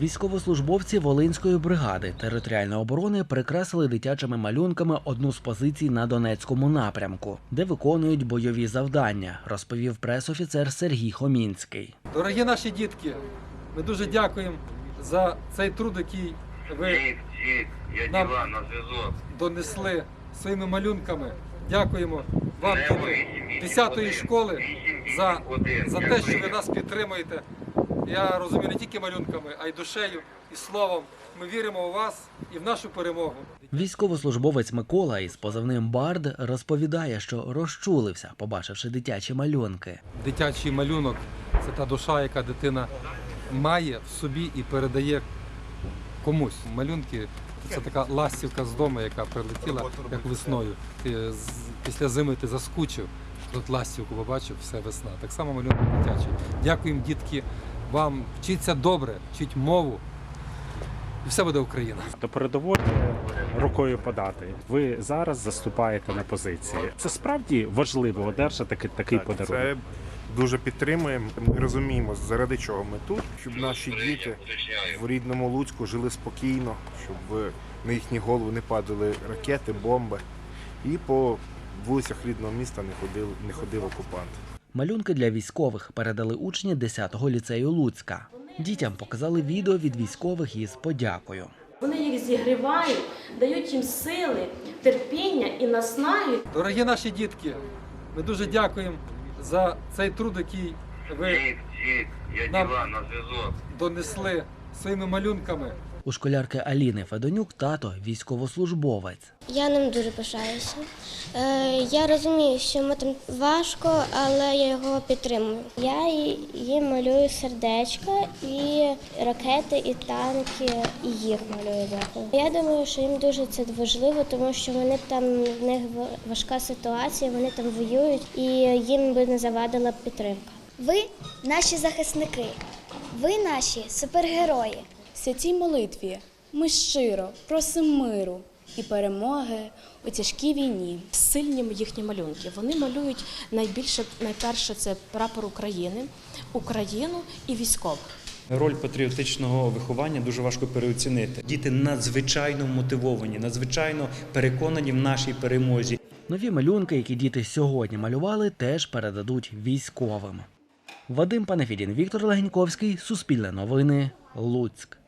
Військовослужбовці Волинської бригади територіальної оборони прикрасили дитячими малюнками одну з позицій на Донецькому напрямку, де виконують бойові завдання, розповів пресофіцер Сергій Хомінський. Дорогі наші дітки, ми дуже дякуємо за цей труд, який ви Нам- донесли своїми малюнками. Дякуємо вам, діти вісім, вісім, 10-ї школи, за, за те, що ви нас підтримуєте. Я розумію не тільки малюнками, а й душею і словом. Ми віримо у вас і в нашу перемогу. Військовослужбовець Микола із позивним Бард розповідає, що розчулився, побачивши дитячі малюнки. Дитячий малюнок це та душа, яка дитина має в собі і передає комусь. Малюнки це така ластівка з дому, яка прилетіла як весною. Ти після зими ти заскучив, тут ластівку побачив, все весна. Так само малюнок дитячий. Дякуємо, дітки, вам вчіться добре, вчіть мову. І все буде Україна. до передової рукою подати. Ви зараз заступаєте на позиції. Це справді важливо одержати такий, такий Так, подарунок. Це дуже підтримуємо. Ми розуміємо, заради чого ми тут, щоб наші діти в рідному Луцьку жили спокійно, щоб на їхні голови не падали ракети, бомби. І по вулицях рідного міста не ходив, не ходив окупант. Малюнки для військових передали учні 10-го ліцею Луцька. Дітям показали відео від військових із подякою. Вони їх зігрівають, дають їм сили, терпіння і наснаги. Дорогі наші дітки, ми дуже дякуємо за цей труд, який ви Нам- донесли своїми малюнками. У школярки Аліни Федонюк тато військовослужбовець. Я ним дуже пишаюся. Е, я розумію, що йому там важко, але я його підтримую. Я ї- їм малюю сердечка і ракети, і танки, і їх малюю деколи. Я думаю, що їм дуже це важливо, тому що вони там в них ва- важка ситуація, вони там воюють, і їм би не завадила підтримка. Ви наші захисники, ви наші супергерої. Святій молитві ми щиро просимо миру і перемоги у тяжкій війні. Сильні їхні малюнки. Вони малюють найбільше, найперше це прапор України, Україну і військових. Роль патріотичного виховання дуже важко переоцінити. Діти надзвичайно мотивовані, надзвичайно переконані в нашій перемозі. Нові малюнки, які діти сьогодні малювали, теж передадуть військовим. Вадим Панафідін, Віктор Легеньковський, Суспільне новини, Луцьк.